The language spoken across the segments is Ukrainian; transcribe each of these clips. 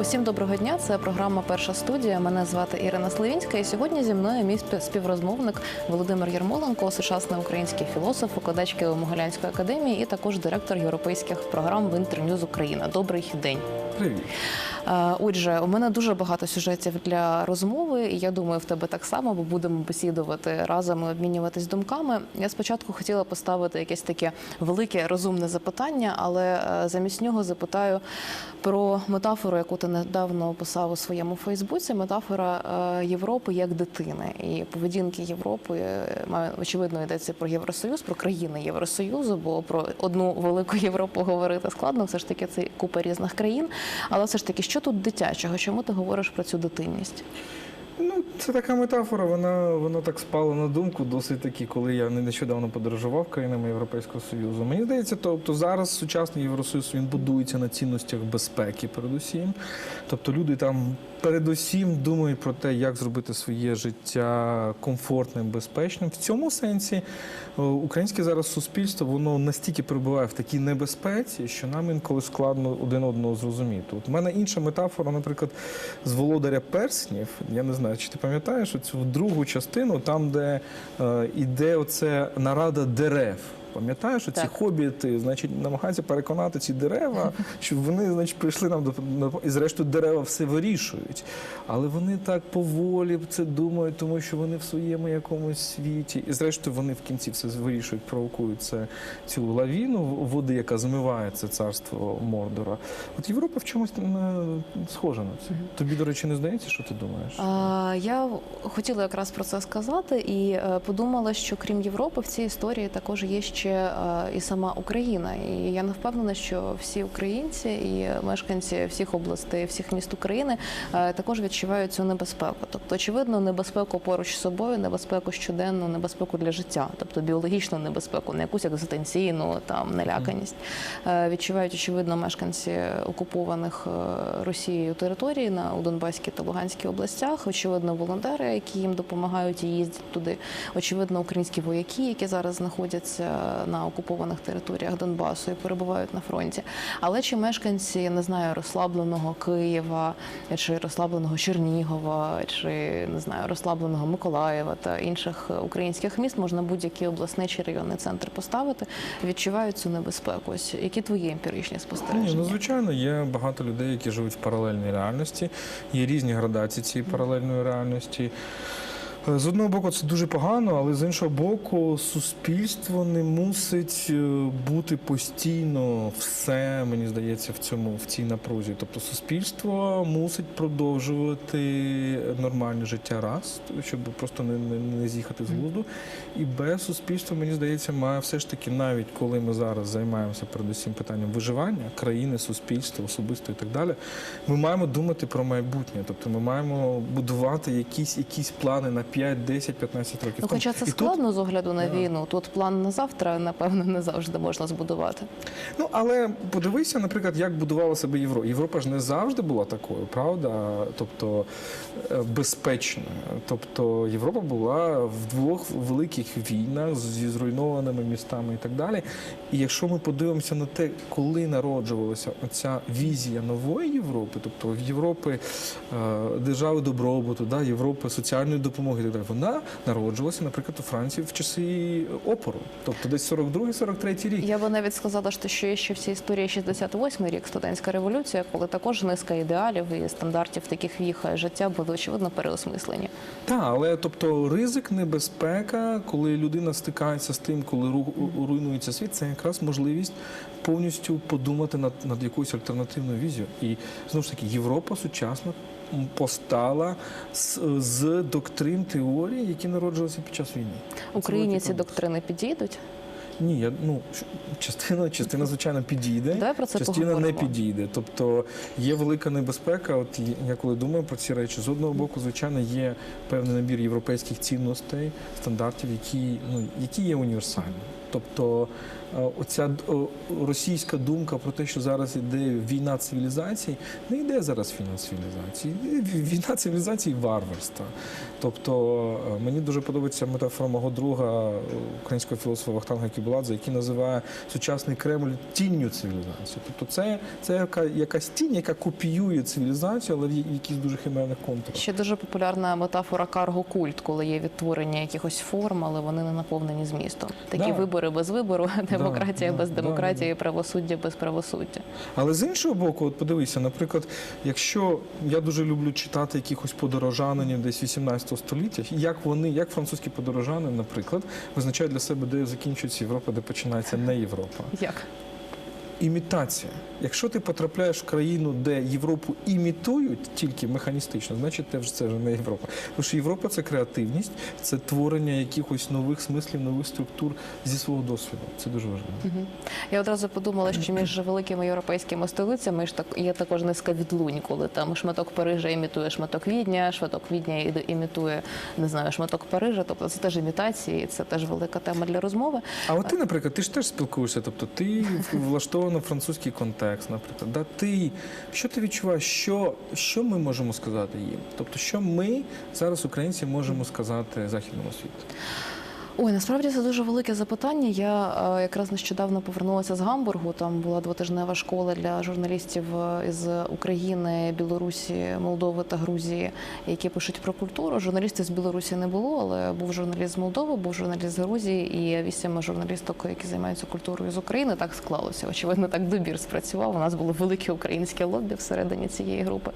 Усім доброго дня. Це програма Перша студія. Мене звати Ірина Сливінська. І сьогодні зі мною мій спів- співрозмовник Володимир Єрмоленко, сучасний український філософ, викладач Києво-Могилянської академії і також директор європейських програм в Інтерньюз Україна. Добрий день. Привіт. Е, Отже, у мене дуже багато сюжетів для розмови, і я думаю, в тебе так само, бо будемо бесідувати разом і обмінюватись думками. Я спочатку хотіла поставити якесь таке велике розумне запитання, але е, замість нього запитаю про метафору, яку ти недавно описав у своєму Фейсбуці. Метафора е, Європи як дитини і поведінки Європи. Очевидно, йдеться про Євросоюз, про країни Євросоюзу, бо про одну велику Європу говорити складно. Все ж таки, це купа різних країн. Але все ж таки, що тут дитячого? Чому ти говориш про цю дитинність? Ну, це така метафора, вона, вона так спала на думку, досить таки, коли я не- нещодавно подорожував країнами Європейського Союзу. Мені здається, тобто зараз сучасний Євросоюз він будується на цінностях безпеки, передусім. Тобто люди там передусім думають про те, як зробити своє життя комфортним, безпечним. В цьому сенсі е, українське зараз суспільство воно настільки перебуває в такій небезпеці, що нам інколи складно один одного зрозуміти. От у мене інша метафора, наприклад, з володаря перснів. Я не знаю, чи ти пам'ятаєш цю другу частину, там, де е, іде оце нарада дерев. Пам'ятаєш, ці Так. хобіти, значить, намагаються переконати ці дерева, щоб вони, значить, прийшли нам до до- і зрештою дерева все вирішують. Але вони так поволі це думають, тому що вони в своєму якомусь світі. І зрештою вони в кінці все вирішують, провокують це, цю лавіну води, яка змиває це царство Мордора. От Європа в чомусь е, схожа на це. Тобі, до речі, не здається, що ти думаєш? А, я хотіла якраз про це сказати і е, подумала, що крім Європи в цій історії також є ще е, і сама Україна. І я не впевнена, що всі українці і мешканці всіх областей, всіх міст України е, також відчувають цю небезпеку. Тобто, очевидно, небезпеку поруч з собою, небезпеку щоденну, небезпеку для життя, тобто біологічну небезпеку, не якусь екзистенційну там наляканість. Е, Відчувають очевидно мешканці окупованих е, Росією територій на у Донбаській та Луганській областях. Очевидно, волонтери, які їм допомагають і їздять туди. Очевидно, українські вояки, які зараз знаходяться на окупованих територіях Донбасу і перебувають на фронті. Але чи мешканці не знаю розслабленого Києва, чи розслабленого Чернігова, чи не знаю розслабленого Миколаєва та інших українських міст можна будь-який обласний чи районний центр поставити, відчувають цю небезпеку. Ось які твої емпіричні Ні, спостереження? ну звичайно, є багато людей, які живуть в паралельній реальності. Є різні градації цієї паралельної реальності. Е, З одного боку, це дуже погано, але з іншого боку, суспільство не мусить е, бути постійно все, мені здається, в цьому в цій напрузі. Тобто, суспільство мусить продовжувати нормальне життя раз, щоб просто не, не, не з'їхати з глузду. І без суспільства, мені здається, має все ж таки, навіть коли ми зараз займаємося передусім питанням виживання країни, суспільства, особисто і так далі, ми маємо думати про майбутнє. Тобто ми маємо будувати якісь, якісь плани на 5, 10, 15 років. Ну, хоча це І тут- складно з огляду на війну. Тут план на завтра, напевно, не завжди можна збудувати. Ну але подивися, наприклад, як будувала себе Європа. Європа ж не завжди була такою, правда? Тобто е, безпечною. Тобто Європа була в двох великих війнах зі зруйнованими містами і так далі. І якщо ми подивимося на те, коли народжувалася оця візія нової Європи, тобто Європи е, держави добробуту, да, Європи соціальної допомоги і так далі, вона народжувалася, наприклад, у Франції в часи опору, тобто десь 42-43 рік. Я би навіть сказала, що є ще в цій історії 68-й рік студентська революція, коли також низка ідеалів і стандартів таких віх життя були очевидно переосмислені. Так, але тобто ризик, небезпека, коли людина стикається з тим, коли руйнується світ, це якраз можливість повністю подумати над, над якоюсь альтернативною візією. І знову ж таки, Європа сучасна постала з, з доктрин теорій, які народжувалися під час війни. Україні ці доктрини підійдуть. Ні, я ну частина, частина звичайно підійде. Давай про це частина не підійде. Тобто є велика небезпека. От я- коли думаю про ці речі, з одного боку, звичайно, є певний набір європейських цінностей, стандартів, які ну які є універсальні. Тобто е, оця російська думка про те, що зараз іде війна цивілізацій, не йде зараз війна цивілізацій, йде ві- війна цивілізацій і варварства. Тобто е, мені дуже подобається метафора мого друга, е, українського філософа Вахтанга Кібла Шамбладзе, який називає сучасний Кремль тінню цивілізації. Тобто це, це яка, якась тінь, яка копіює цивілізацію, але в якісь дуже химерних контурах. Ще дуже популярна метафора карго-культ, коли є відтворення якихось форм, але вони не наповнені змістом. Такі Да. вибори без вибору, демократія да, без да, демократії, да. правосуддя без правосуддя. Але з іншого боку, от подивися, наприклад, якщо я дуже люблю читати якихось подорожанинів десь 18 століття, як вони, як французькі подорожани, наприклад, визначають для себе, де закінчується Європа, де починається не Європа. Як? Імітація. Якщо ти потрапляєш в країну, де Європу імітують тільки механістично, значить це вже це вже не Європа. Тому що Європа це креативність, це творення якихось нових смислів, нових структур зі свого досвіду. Це дуже важливо. Я одразу подумала, що між великими європейськими столицями ж так є також низка відлунь, коли там шматок Парижа імітує шматок Відня, шматок Відня імітує не знаю, шматок Парижа. Тобто це теж імітації, це теж велика тема для розмови. А от ти, наприклад, ти ж теж спілкуєшся, тобто ти влаштована в французький контекст, наприклад. Да, ти, що ти відчуваєш, що, що ми можемо сказати їм? Тобто, що ми зараз, українці, можемо сказати західному світу? Ой, насправді це дуже велике запитання. Я е, якраз нещодавно повернулася з Гамбургу. Там була двотижнева школа для журналістів е, із України, Білорусі, Молдови та Грузії, які пишуть про культуру. Журналістів з Білорусі не було, але був журналіст з Молдови, був журналіст з Грузії і вісім журналісток, які займаються культурою з України. Так склалося. Очевидно, так добір спрацював. У нас було велике українське лобі всередині цієї групи.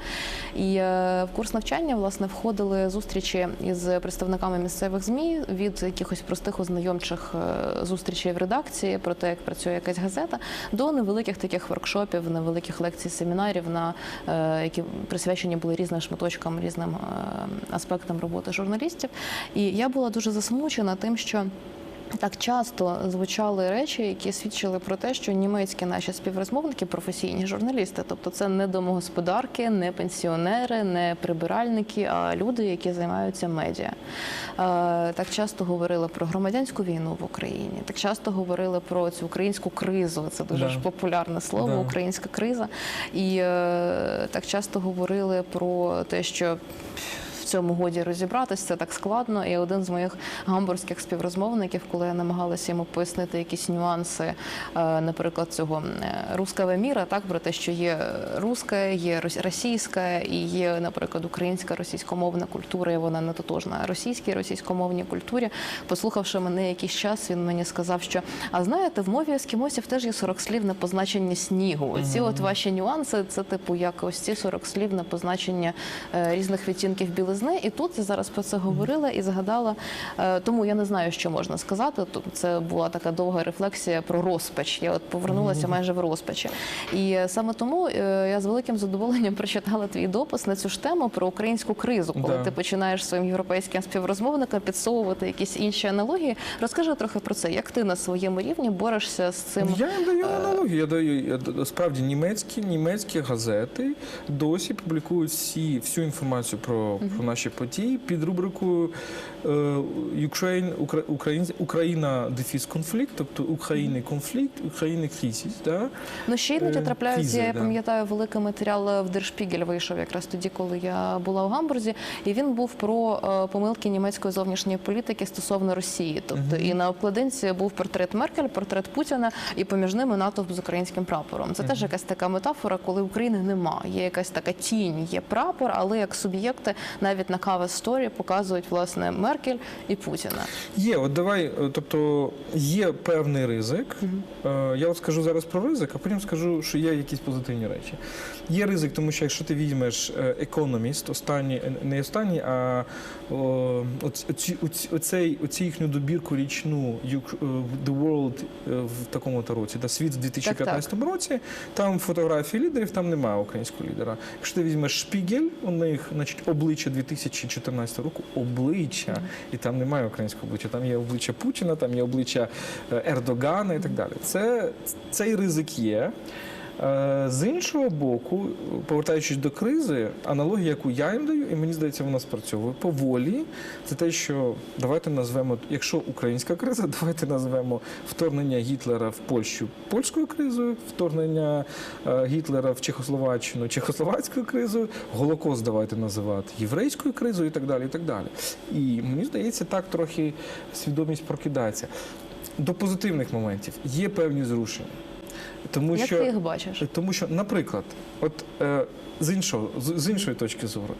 І е, в курс навчання власне входили зустрічі із представниками місцевих змі від якихось простих ознайомчих е, зустрічей в редакції про те, як працює якась газета, до невеликих таких воркшопів, невеликих лекцій, семінарів, на е, які присвячені були різним шматочкам, різним е, аспектам роботи журналістів. І я була дуже засмучена тим, що. Так часто звучали речі, які свідчили про те, що німецькі наші співрозмовники професійні журналісти, тобто це не домогосподарки, не пенсіонери, не прибиральники, а люди, які займаються медіа. Е, Так часто говорили про громадянську війну в Україні, так часто говорили про цю українську кризу. Це дуже Да. ж популярне слово, Да. українська криза. І е, так часто говорили про те, що в цьому годі розібратися, це так складно. І один з моїх гамбурзьких співрозмовників, коли я намагалася йому пояснити якісь нюанси, е, наприклад, цього е, руского міра, так про те, що є руська, є рос- російська і є, наприклад, українська російськомовна культура, і вона не тотожна російській російськомовній культурі. Послухавши мене якийсь час, він мені сказав, що а знаєте, в мові ескімосів теж є 40 слів на позначення снігу. Оці от ваші нюанси, це типу як ось ці 40 слів на позначення е, різних відтінків білизни. І тут я зараз про це говорила і згадала. е, Тому я не знаю, що можна сказати. Це була така довга рефлексія про розпач. Я от повернулася майже в розпачі. І е, саме тому е, я з великим задоволенням прочитала твій допис на цю ж тему про українську кризу, коли Да. ти починаєш своїм європейським співрозмовникам підсовувати якісь інші аналогії. Розкажи трохи про це, як ти на своєму рівні борешся з цим. Я даю аналогію. Я даю справді німецькі німецькі газети досі публікують всі всю інформацію про, про наші події під рубрикою е, Україн- Україна дефіс конфлікт, тобто України конфлікт, України кризис. Да? Ну ще іноді Е, трапляються. Я пам'ятаю, великий матеріал в Держпігель вийшов якраз тоді, коли я була в Гамбурзі, і він був про е, помилки німецької зовнішньої політики стосовно Росії. Тобто і на обкладинці був портрет Меркель, портрет Путіна, і поміж ними натовп з українським прапором. Це теж якась така метафора, коли України нема. Є якась така тінь, є прапор, але як суб'єкти навіть на кава сторі показують власне Меркель і Путіна. Є, от давай, е, тобто є певний ризик. Е, Я от скажу зараз про ризик, а потім скажу, що є якісь позитивні речі. Є ризик, тому що якщо ти візьмеш е, Economist, останній, е, не останній, а оці- оцей, оці їхню добірку річну The World в такому то році, та світ в 2015 році, там фотографії лідерів, там немає українського лідера. Якщо ти візьмеш Шпігель, у них значить, обличчя 2014 року, обличчя, і там немає українського обличчя, там є обличчя Путіна, там є обличчя е, Ердогана і так далі. Це, цей ризик є. Е, З іншого боку, повертаючись до кризи, аналогія, яку я їм даю, і мені здається, вона спрацьовує поволі. Це те, що давайте назвемо, якщо українська криза, давайте назвемо вторгнення Гітлера в Польщу польською кризою, вторгнення е, Гітлера в Чехословаччину чехословацькою кризою, Голокост давайте називати єврейською кризою і так далі. І так далі. І мені здається, так трохи свідомість прокидається. до позитивних моментів є певні зрушення. Тому Як що ти їх бачиш? тому що, наприклад, от е, з іншого з, з іншої точки зору,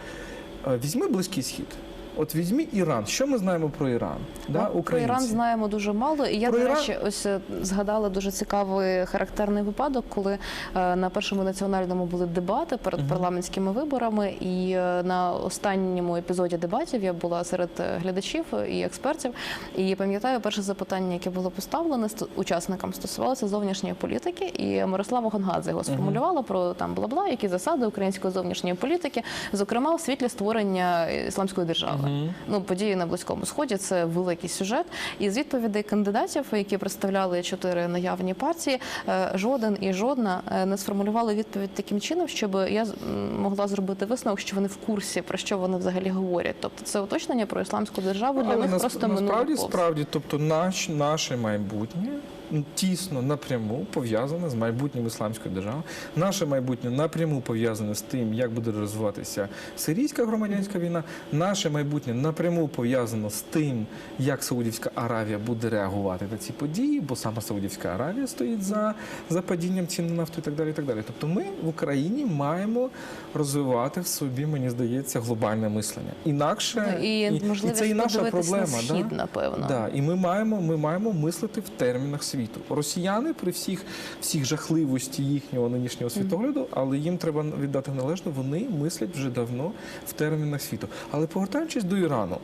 е, візьми Близький Схід. От візьми Іран. Що ми знаємо про Іран? Да, Ну, Про? Іран знаємо дуже мало, і я Про до Іран- речі, ось е, згадала дуже цікавий характерний випадок, коли е, на першому національному були дебати перед Мгм. парламентськими виборами, і е, на останньому епізоді дебатів я була серед е, глядачів і експертів. І пам'ятаю, перше запитання, яке було поставлене учасникам, стосувалося зовнішньої політики. І Мирослава Гонгадзе його сформулювала про там бла-бла, які засади української зовнішньої політики, зокрема у світлі створення ісламської держави. Мгм. Ну, події на Близькому Сході це великий сюжет. І з відповідей кандидатів, які представляли чотири наявні партії, е, жоден і жодна е, не сформулювали відповідь таким чином, щоб я з- могла зробити висновок, що вони в курсі про що вони взагалі говорять. Тобто це уточнення про ісламську державу для Але них нас- просто насправді, минуло повз. справді, тобто наш, наше майбутнє тісно напряму пов'язане з майбутнім ісламської держави. Наше майбутнє напряму пов'язане з тим, як буде розвиватися сирійська громадянська війна. Наше майбутнє напряму пов'язано з тим, як Саудівська Аравія буде реагувати на ці події, бо саме Саудівська Аравія стоїть за, за падінням цін на нафту і так далі. І так далі. Тобто ми в Україні маємо розвивати в собі, мені здається, глобальне мислення. Інакше Ну, і, можливість це і наша проблема. на схід, да? напевно. Да, і ми маємо, ми маємо мислити в термінах світу. Росіяни при всіх, всіх жахливості їхнього нинішнього світогляду, але їм треба віддати належне, вони мислять вже давно в термінах світу. Але повертаючись до Ірану.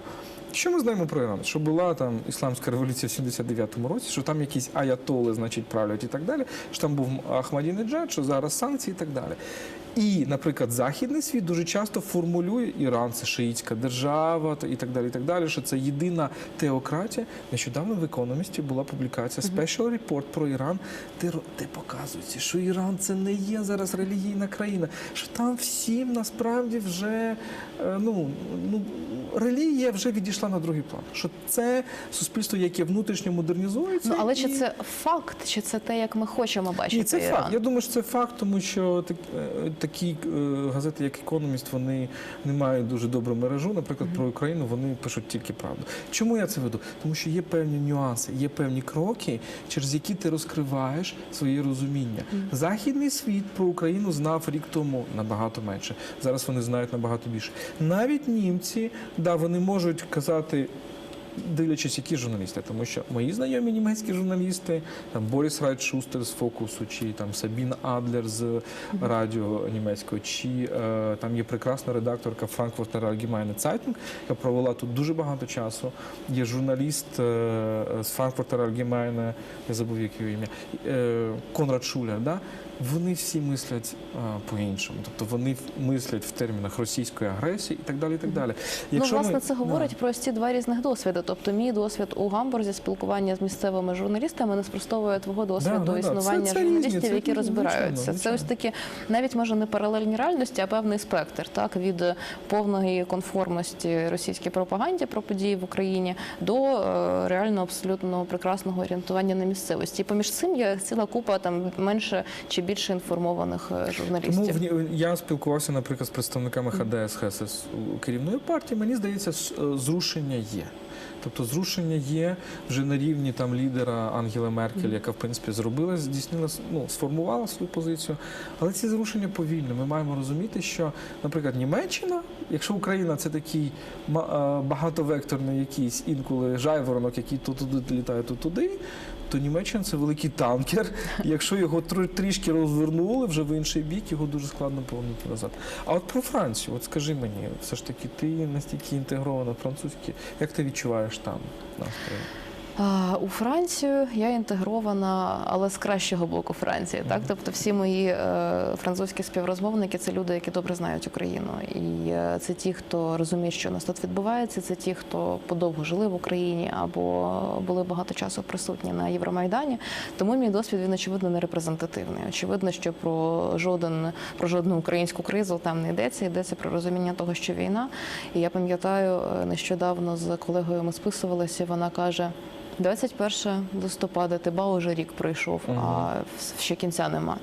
Що ми знаємо про Іран? Що була там ісламська революція в 79-му році, що там якісь аятоли, значить, правлять і так далі, що там був Ахмадінеджад, що зараз санкції і так далі. І, наприклад, західний світ дуже часто формулює Іран це шиїтська держава і так далі. І так далі, що це єдина теократія. Нещодавно в економісті була публікація Special Report про Іран, де, де показується, що Іран це не є зараз релігійна країна, що там всім насправді вже е, ну, ну релігія вже відійшла на другий план. Що це суспільство, яке внутрішньо модернізується. Ну але і... чи це факт, чи це те, як ми хочемо бачити Ні, це Іран? факт. Я думаю, що це факт, тому що так, е, такі е, газети, як Економіст, вони не мають дуже добру мережу. Наприклад, про Україну вони пишуть тільки правду. Чому я це веду? Тому що є певні нюанси, є певні кроки, через які ти розкриваєш своє розуміння. Західний світ про Україну знав рік тому набагато менше. Зараз вони знають набагато більше. Навіть німці, да, вони можуть казати. Дивлячись, які журналісти, тому що мої знайомі німецькі журналісти, там Борис Райт-Шустер з Фокусу, чи там Сабін Адлер з радіо німецького, чи е, там є прекрасна редакторка Frankfurter Allgemeine Zeitung, яка провела тут дуже багато часу. Є журналіст е, з Frankfurter Allgemeine, я забув як його ім'я, е, Конрад Шулер. Да? Вони всі мислять е, по-іншому, тобто вони мислять в термінах російської агресії і так далі. І так далі. Ну, власне, ми- це Да. говорить про ці два різних досвіди. Тобто, мій досвід у Гамбурзі спілкування з місцевими журналістами не спростовує твого досвіду да, да. існування Це- це журналістів, різні, які різні, розбираються. звичайно, Це ось такі навіть може не паралельні реальності, а певний спектр, так від повної конформності російській пропаганді про події в Україні до е, реально абсолютно прекрасного орієнтування на місцевості. І поміж цим є ціла купа там менше чи більше інформованих е, журналістів. Тому я спілкувався, наприклад, з представниками ХДС ХСС керівної партії. Мені здається, е, зрушення є. Тобто зрушення є вже на рівні там лідера Ангела Меркель, яка в принципі зробила, здійснила ну, сформувала свою позицію. Але ці зрушення повільні. Ми маємо розуміти, що, наприклад, Німеччина, якщо Україна це такий е, багатовекторний якийсь інколи жайворонок, який то туди літає, то туди. То Німеччина це великий танкер. Якщо його трішки розвернули вже в інший бік, його дуже складно повернути назад. А от про Францію, от скажи мені, все ж таки, ти настільки інтегрована французькі, як ти відчуваєш там настрої? У Францію я інтегрована, але з кращого боку Франції. Так, тобто всі мої е, французькі співрозмовники це люди, які добре знають Україну. І е, це ті, хто розуміє, що у нас тут відбувається. Це ті, хто подовго жили в Україні або були багато часу присутні на Євромайдані. Тому мій досвід він очевидно не репрезентативний. Очевидно, що про жоден про жодну українську кризу там не йдеться. Йдеться про розуміння того, що війна. І я пам'ятаю, е, нещодавно з колегою ми списувалися. Вона каже. 21 листопада, Тиба вже рік пройшов, Мгм. а ще кінця нема.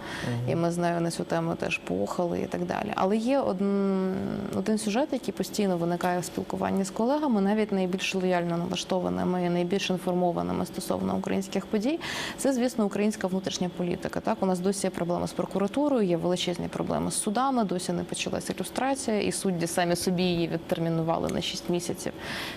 І ми з нею на цю тему теж поохали і так далі. Але є один, один сюжет, який постійно виникає в спілкуванні з колегами, навіть найбільш лояльно налаштованими і найбільш інформованими стосовно українських подій. Це, звісно, українська внутрішня політика. Так, у нас досі є проблеми з прокуратурою, є величезні проблеми з судами. Досі не почалася ілюстрація, і судді самі собі її відтермінували на 6 місяців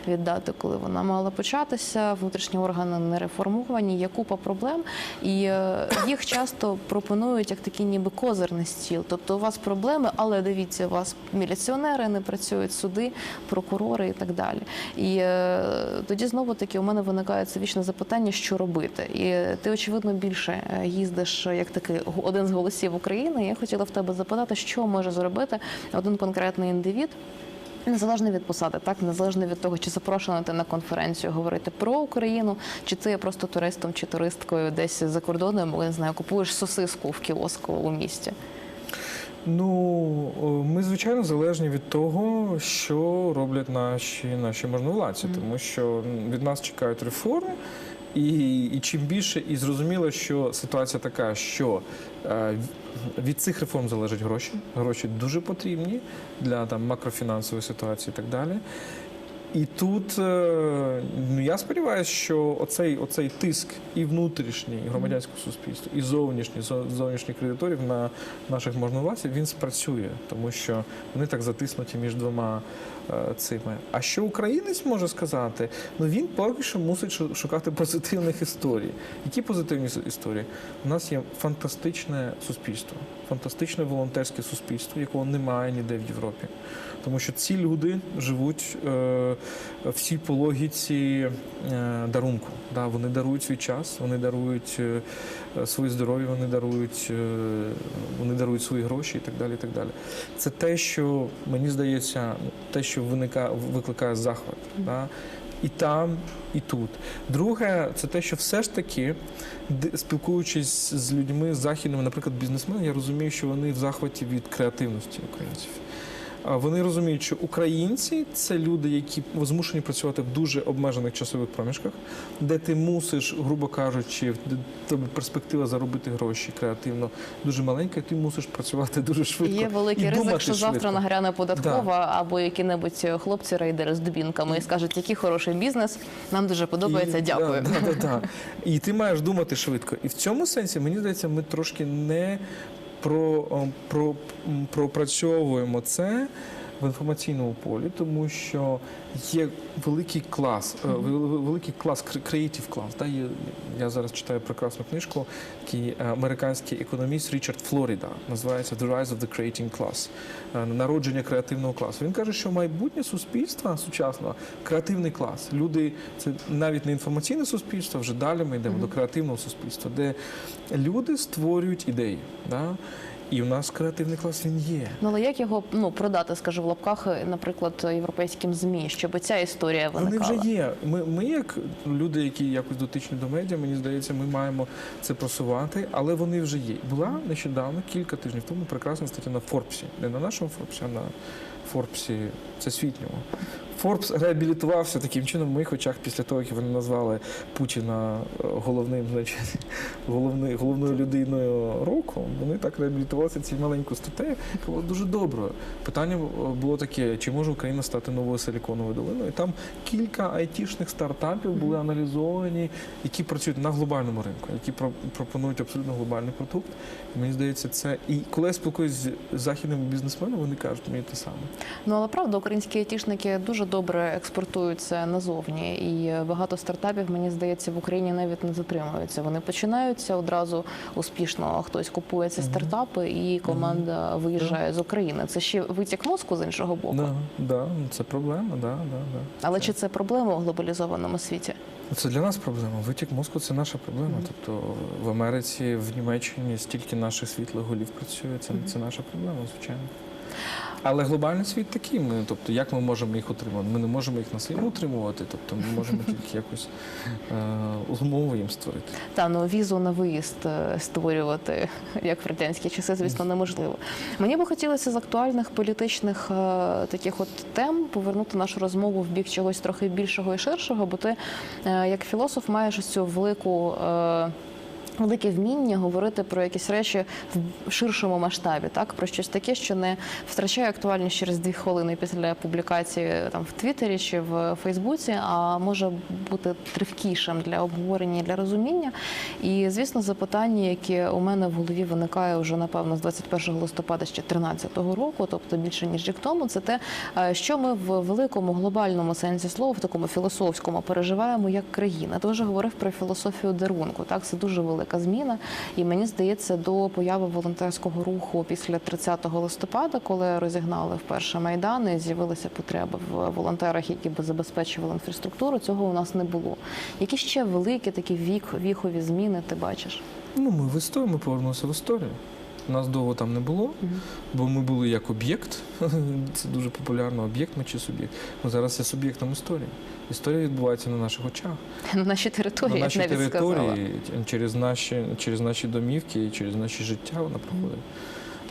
від дати, коли вона мала початися. Внутрішні органи не реформовані, є купа проблем, і е, їх часто пропонують як такий ніби козир на стіл. Тобто у вас проблеми, але дивіться, у вас міліціонери не працюють, суди, прокурори і так далі. І е, тоді знову таки у мене виникає це вічне запитання, що робити. І ти очевидно більше е, їздиш як такий один з голосів України. Я хотіла в тебе запитати, що може зробити один конкретний індивід. Незалежно від посади, так незалежно від того, чи запрошена ти на конференцію говорити про Україну, чи ти є просто туристом чи туристкою десь за кордоном, я не знаю, купуєш сосиску в кіоску у місті. Ну, ми звичайно залежні від того, що роблять наші наші можновладці, тому що від нас чекають реформ. І, і чим більше, і зрозуміло, що ситуація така, що е, від цих реформ залежать гроші. Гроші дуже потрібні для там макрофінансової ситуації і так далі. І тут е, ну я сподіваюся, що оцей, оцей тиск і внутрішній і громадянського суспільства, і зовнішній зо- зовнішніх кредиторів на наших можновладців він спрацює, тому що вони так затиснуті між двома цими. А що українець може сказати? Ну він поки що мусить шу- шукати позитивних історій. Які позитивні історії? У нас є фантастичне суспільство, фантастичне волонтерське суспільство, якого немає ніде в Європі. Тому що ці люди живуть е, всі по логіці е, дарунку. Да, вони дарують свій час, вони дарують е, своє здоров'я, вони дарують, е, вони дарують свої гроші і так далі. І так далі. Це те, що мені здається, те, що виникає, викликає захват. Да? І там, і тут. Друге, це те, що все ж таки, спілкуючись з людьми західними, наприклад, бізнесменами, я розумію, що вони в захваті від креативності українців. Вони розуміють, що українці це люди, які змушені працювати в дуже обмежених часових проміжках, де ти мусиш, грубо кажучи, тебе перспектива заробити гроші креативно дуже маленька, і ти мусиш працювати дуже швидко. є великий і ризик, що завтра швидко. нагряне податкова або які-небудь хлопці рейдери з дубінками і скажуть, який хороший бізнес, нам дуже подобається. І- Дякую. Да, да, да, да. І ти маєш думати швидко. І в цьому сенсі, мені здається, ми трошки не про, о, про, пропрацьовуємо це в інформаційному полі, тому що є великий клас, е, великий клас, креатив клас. Да? Я зараз читаю прекрасну книжку, який е, американський економіст Річард Флоріда називається The Rise of the Creating Class, е, народження креативного класу. Він каже, що майбутнє суспільства сучасного креативний клас. Люди це навіть не інформаційне суспільство, вже далі ми йдемо до креативного суспільства, де люди створюють ідеї. Да? І у нас креативний клас він є. Ну але як його ну продати, скажу в лапках, наприклад, європейським змі, щоб ця історія Вони вже є. Ми, ми, як люди, які якось дотичні до медіа, мені здається, ми маємо це просувати, але вони вже є. Була нещодавно, кілька тижнів тому, прекрасна стаття на Форбсі. Не на нашому Форбсі, а на Форбсі всесвітньому. Форбс реабілітувався таким чином в моїх очах після того, як вони назвали Путіна е, головним, значить, головною, головною людиною року. Вони так реабілітувалися цією маленькою статтею, яка була дуже доброю. Питання е, було таке: чи може Україна стати новою силіконовою долиною? І там кілька айтішних стартапів були аналізовані, які працюють на глобальному ринку, які про- пропонують абсолютно глобальний продукт. І мені здається, це і коли я спілкуюся з західними бізнесменами, вони кажуть мені те саме. Ну але правда, українські айтішники дуже добре експортуються назовні, і багато стартапів, мені здається, в Україні навіть не затримуються. Вони починаються одразу успішно. Хтось купує ці стартапи, і команда виїжджає з України. Це ще витік мозку з іншого боку. Да, да, це проблема, да, да, да. Але чи це проблема у глобалізованому світі? Це для нас проблема. Витік мозку це наша проблема. Тобто в Америці, в Німеччині стільки наших світлих голів працює. Це, це наша проблема, звичайно. Але глобальний світ такий. Ми, тобто, як ми можемо їх утримати? Ми не можемо їх насильно утримувати, тобто ми можемо тільки якось е, умови їм створити. Та ну візу на виїзд е, створювати, як в радянські часи, звісно, неможливо. Мені би хотілося з актуальних політичних е, таких от тем повернути нашу розмову в бік чогось трохи більшого і ширшого, бо ти е, як філософ маєш ось цю велику. е, Велике вміння говорити про якісь речі в ширшому масштабі, так про щось таке, що не втрачає актуальність через дві хвилини після публікації там в Твіттері чи в Фейсбуці, а може бути тривкішим для обговорення і для розуміння. І звісно, запитання, яке у мене в голові виникає вже напевно з 21 листопада ще 2013 року, тобто більше ніж рік тому, це те, е, що ми в великому глобальному сенсі слова, в такому філософському переживаємо як країна. Ти вже говорив про філософію дарунку. Так, це дуже велика зміна. І мені здається, до появи волонтерського руху після 30 листопада, коли розігнали вперше майдани, з'явилися потреби в волонтерах, які би забезпечували інфраструктуру. Цього у нас не було. Які ще великі такі вік, віхові зміни ти бачиш? Ну, ми в історію, ми повернулися в історію. Нас довго там не було, бо ми були як об'єкт. Це дуже популярно, об'єкт ми чи суб'єкт. Ну зараз є суб'єктом історії. Історія відбувається на наших очах. На нашій території, на нашій навіть сказала. території, через наші, через наші домівки і через наші життя вона проходить.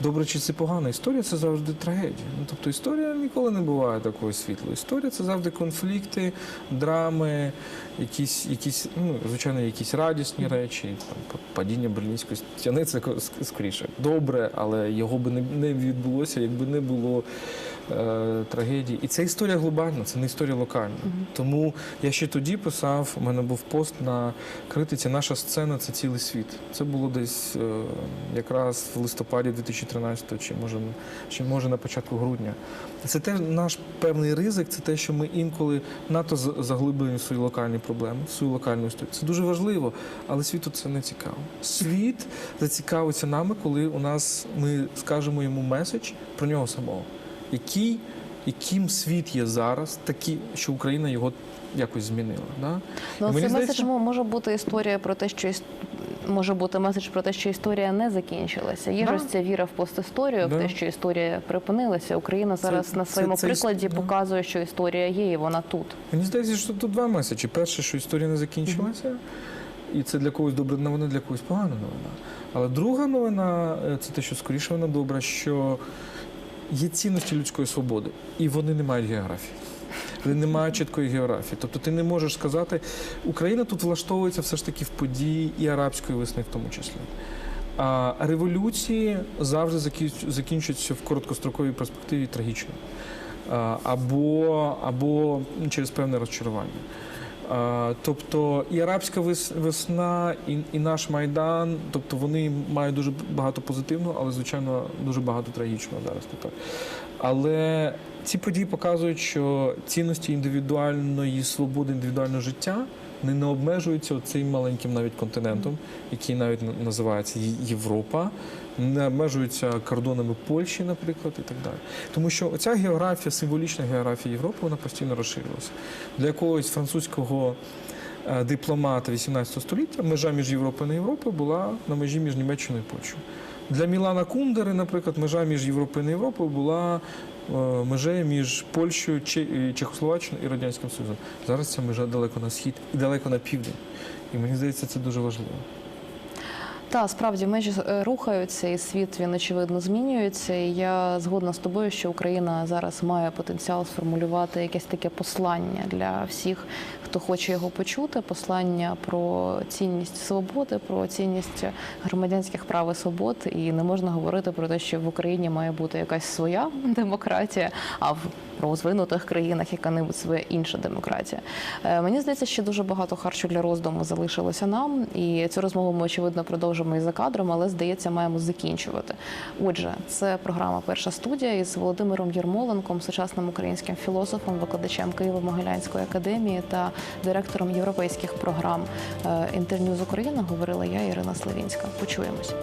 Добре чи це погана Історія це завжди трагедія. Ну, тобто історія ніколи не буває такою світлою. Історія це завжди конфлікти, драми, якісь, якісь ну, звичайно, якісь радісні речі, там, падіння Берлінської стіни, це ко- скоріше. Добре, але його би не, відбулося, якби не було трагедії. І це історія глобальна, це не історія локальна. Тому я ще тоді писав, у мене був пост на критиці Наша сцена це цілий світ. Це було десь е, якраз в листопаді 2013 чи може, чи може на початку грудня. Це теж наш певний ризик, це те, що ми інколи надто з- заглиблюємо в свої локальні проблеми, в свою локальну історію. Це дуже важливо, але світу це не цікаво. Світ зацікавиться нами, коли у нас ми скажемо йому меседж про нього самого, який, яким світ є зараз, такий, що Україна його якось змінила. Да? Ну, це меседж може бути історія про те, що іс- може бути меседж про те, що історія не закінчилася. Є Да. ж ця віра в постісторію, в те, що історія припинилася. Україна зараз на своєму це іс- прикладі да. показує, що історія є, і вона тут. Мені здається, що тут два меседжі. Перше, що історія не закінчилася, і це для когось добра новина, для когось погана новина. Але друга новина е, це те, що скоріше вона добра, що є цінності людської свободи, і вони не мають географії. Вони не мають чіткої географії. Тобто ти не можеш сказати, Україна тут влаштовується все ж таки в події і арабської весни, в тому числі. А революції завжди закінчуються в короткостроковій перспективі трагічно. Або, або через певне розчарування. Тобто і арабська весна, і, і наш майдан, тобто вони мають дуже багато позитивного, але звичайно дуже багато трагічного зараз тепер. Але ці події показують, що цінності індивідуальної свободи, індивідуального життя не, не обмежуються цим маленьким навіть континентом, який навіть називається Європа, не обмежуються кордонами Польщі, наприклад, і так далі. Тому що ця географія, символічна географія Європи, вона постійно розширювалася. Для якогось французького е, дипломата 18 століття межа між Європою і Європою була на межі між Німеччиною і Польщею. Для Мілана Кундери, наприклад, межа між Європою і Європою була межею між Польщею, Че- Чехословаччиною і Радянським Союзом. Зараз ця межа далеко на схід і далеко на південь. І мені здається, це дуже важливо. Та справді межі е, рухаються, і світ він очевидно змінюється. І я згодна з тобою, що Україна зараз має потенціал сформулювати якесь таке послання для всіх, хто хоче його почути. Послання про цінність свободи, про цінність громадянських прав і свобод. І не можна говорити про те, що в Україні має бути якась своя демократія, а в розвинутих країнах яка-небудь своя інша демократія. Е, Мені здається, що дуже багато харчу для роздуму залишилося нам, і цю розмову ми очевидно продовжимо і за кадром, але здається, маємо закінчувати. Отже, це програма Перша студія із Володимиром Єрмоленком, сучасним українським філософом, викладачем Києво-Могилянської академії та директором європейських програм Е, інтерньюз Україна. Говорила я, Ірина Славінська. Почуємось.